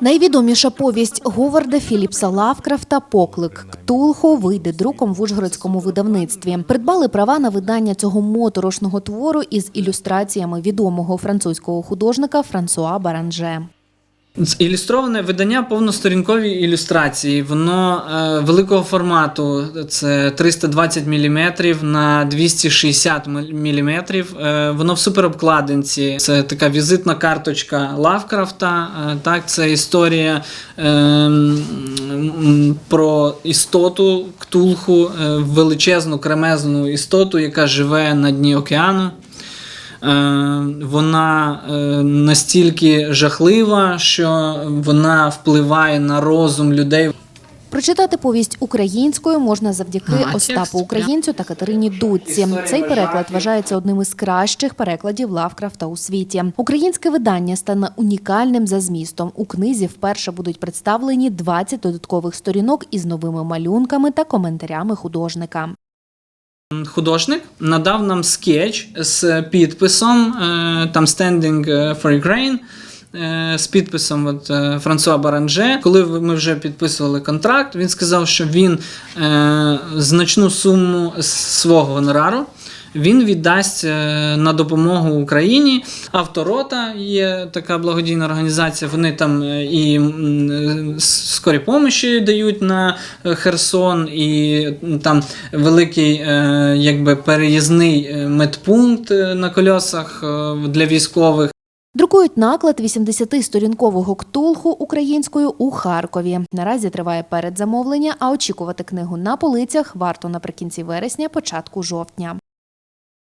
Найвідоміша повість Говарда Філіпса Лавкрафта Поклик Ктулхо вийде друком в Ужгородському видавництві. Придбали права на видання цього моторошного твору із ілюстраціями відомого французького художника Франсуа Баранже. Ілюстроване видання повносторінкові ілюстрації. Воно е, великого формату, це 320 мм на 260 мм. Е, воно в суперобкладинці. Це така візитна карточка Лавкрафта. Е, так, це історія е, про істоту ктулху, е, величезну кремезну істоту, яка живе на дні океану. Е, вона е, настільки жахлива, що вона впливає на розум людей. Прочитати повість українською можна завдяки А, Остапу Українцю та Катерині Дудці. Цей переклад вважається одним із кращих перекладів Лавкрафта у світі. Українське видання стане унікальним за змістом. У книзі вперше будуть представлені 20 додаткових сторінок із новими малюнками та коментарями художника. Художник надав нам скетч з підписом е, там Standing for Ukraine. е, З підписом от, е, Франсуа Баранже. Коли ми вже підписували контракт, він сказав, що він е, значну суму свого гонорару він віддасть е, на допомогу Україні. Авторота є така благодійна організація. Вони там е, і е, скорі помощі дають на Херсон, і там великий якби переїзний медпункт на кольосах для військових. Друкують наклад 80-сторінкового ктулху українською у Харкові. Наразі триває передзамовлення, а очікувати книгу на полицях варто наприкінці вересня, початку жовтня.